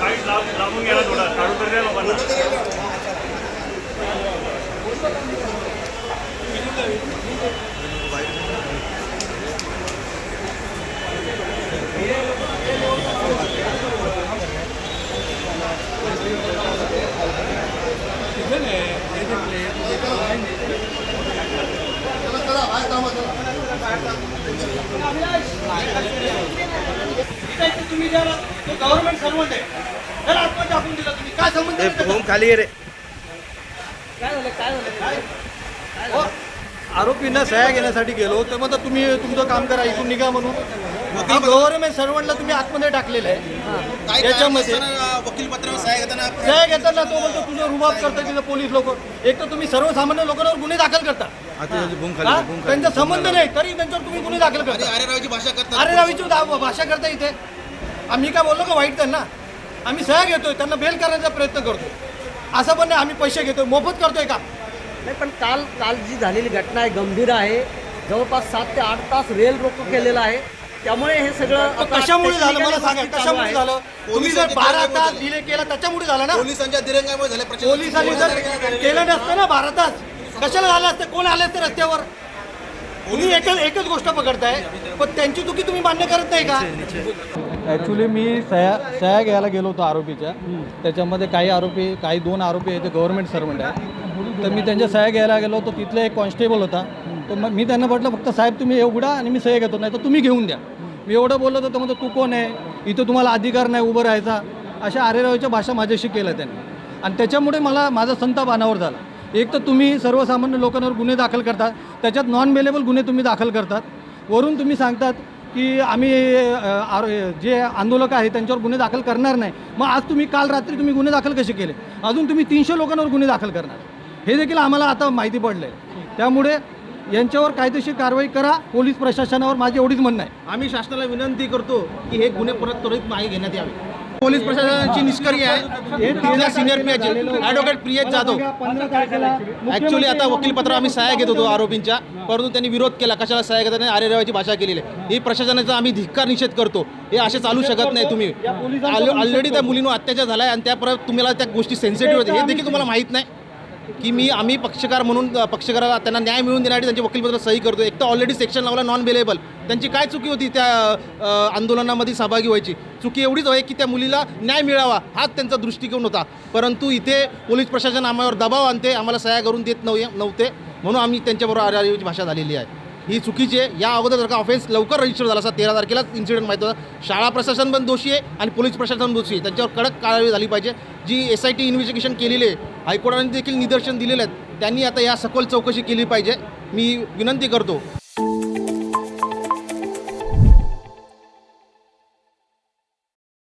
Light लाव- लावून घ्या ना थोडा काढून तरी द्या लोकांना तुम्ही जरा गव्हर्नमेंट सर्वंट आहे त्याला आत्महत्या टाकून दिला तुम्ही काय संबंध आहे त्याचा? खाली रे. काय झालं काय झालं आरोपींना सह्या घेण्यासाठी गेलो तर मग तुम्ही तुमचं काम करा इथून निघा म्हणून. गव्हर्नमेंट सर्वंटला तुम्ही आतमध्ये टाकलेलं आहे. याच्यामध्ये वकील पत्रावर सह्या घेताना सह्या घेताना तो म्हणतो तुझं रुबाब करता तिथं पोलीस लोक. एक तर तुम्ही सर्वसामान्य लोकांवर गुन्हे दाखल करता. हा? त्यांचा संबंध नाही तरी त्यांच्यावर तुम्ही गुन्हे दाखल करता. अरे रावची भाषा करतात अरे रावीची दा- भाषा करता इथे. आम्ही काय बोललो का वाईट त्यांना? आम्ही सह्या घेतोय त्यांना बेल करण्याचा प्रयत्न करतो. असं पण नाही आम्ही पैसे घेतोय मोफत करतोय का? नाही पण काल काल जी झालेली घटना आहे गंभीर आहे. जवळपास सात ते आठ तास रेल रोको केलेला आहे. त्यामुळे हे सगळं कशामुळे झालं? मला सांगा कशामुळे. झालं? तुम्ही जर बारा तास डिले केला त्याच्यामुळे झालं ना? पोलिसांच्या दिरंगामुळे झाले पोलिसांनी जर केलं नसतं ना बारा तास? कशाला झालं असतं? कोण आले असते रस्त्यावर? तुम्ही एकच एकच गोष्ट पकडताय. पण त्यांची चुकी तुम्ही मान्य करत नाही का? ॲक्च्युली मी सह्या सह्या घ्यायला गेलो होतो आरोपीच्या. त्याच्यामध्ये काही आरोपी काही दोन आरोपी आहे ते गव्हर्नमेंट सर्वंट आहे तर मी त्यांच्या सह्या घ्यायला गेलो होतो. तिथले एक कॉन्स्टेबल होता. तर मग मी त्यांना म्हटलं फक्त साहेब तुम्ही हे उघडा आणि मी सह्या घेतो नाही तर तुम्ही घेऊन द्या. मी एवढं बोललो तर म्हणतो तू कोण आहे? इथं तुम्हाला अधिकार नाही उभं राहायचा. अशा आरेरावीच्या भाषा माझ्याशी केल्या त्यांनी. आणि त्याच्यामुळे मला माझा संताप अनावर झाला. एक तर तुम्ही सर्वसामान्य लोकांवर गुन्हे दाखल करतात त्याच्यात नॉन बेलेबल गुन्हे तुम्ही दाखल करतात. वरून तुम्ही सांगतात की आम्ही जे आंदोलक आहे त्यांच्यावर गुन्हे दाखल करणार नाही. मग आज तुम्ही काल रात्री तुम्ही गुन्हे दाखल कसे केले? अजून तुम्ही तीनशे लोकांवर गुन्हे दाखल करणार. हे देखील आम्हाला आता माहिती पडलं आहे त्यामुळे यांच्यावर कायदेशीर कारवाई करा पोलीस प्रशासनावर माझी एवढीच म्हणणं आहे. आम्ही शासनाला विनंती करतो की हे गुन्हे परत त्वरित मागे घेण्यात यावे. पोलीस प्रशासनाची निष्क्रिय आहे. तिथल्या सिनियर पी ॲडव्होकेट प्रियेश जाधव. ऍक्च्युली आता वकील पत्र आम्ही सहाय्य घेत होतो आरोपींच्या. परंतु त्यांनी विरोध केला. कशाला सहाय्य घेताना आरेरावाची भाषा केलेली आहे. ही प्रशासनाचा आम्ही धिक्कार निषेध करतो. हे असे चालू शकत नाही तुम्ही. ऑलरेडी त्या मुलींवर अत्याचार झाला आहे आणि त्या परत तुम्हाला त्या गोष्टी सेन्सिटिव्ह होते हे देखील तुम्हाला माहीत नाही. की मी आम्ही पक्षकार म्हणून पक्षकाराला त्यांना न्याय मिळवून देण्यासाठी त्यांचे वकीलपत्र सही करतो एक तर ऑलरेडी सेक्शन लावला नॉन बेलेबल त्यांची काय चुकी होती त्या आंदोलनामध्ये सहभागी व्हायची चुकी एवढीच आहे की त्या मुलीला न्याय मिळावा हाच त्यांचा दृष्टिकोन होता परंतु इथे पोलीस प्रशासन आम्हावर दबाव आणते आम्हाला सह्या करून देत नव्हे नव्हते म्हणून आम्ही त्यांच्याबरोबर आरेरावीची भाषा झालेली आहे ही चुकीची आहे. या अगोदर जर का ऑफेन्स लवकर रजिस्टर झाला असता तेरा तारखेलाच इन्सिडेंट माहीत होता. शाळा प्रशासन पण दोषी आहे आणि पोलीस प्रशासन दोषी आहे. त्यांच्यावर कडक कारवाई झाली पाहिजे. जी एस आय टी इन्व्हेस्टिगेशन केलेली आहे हायकोर्टाने देखील निदर्शन दिलेलं आहेत. त्यांनी आता या सखोल चौकशी केली पाहिजे. मी विनंती करतो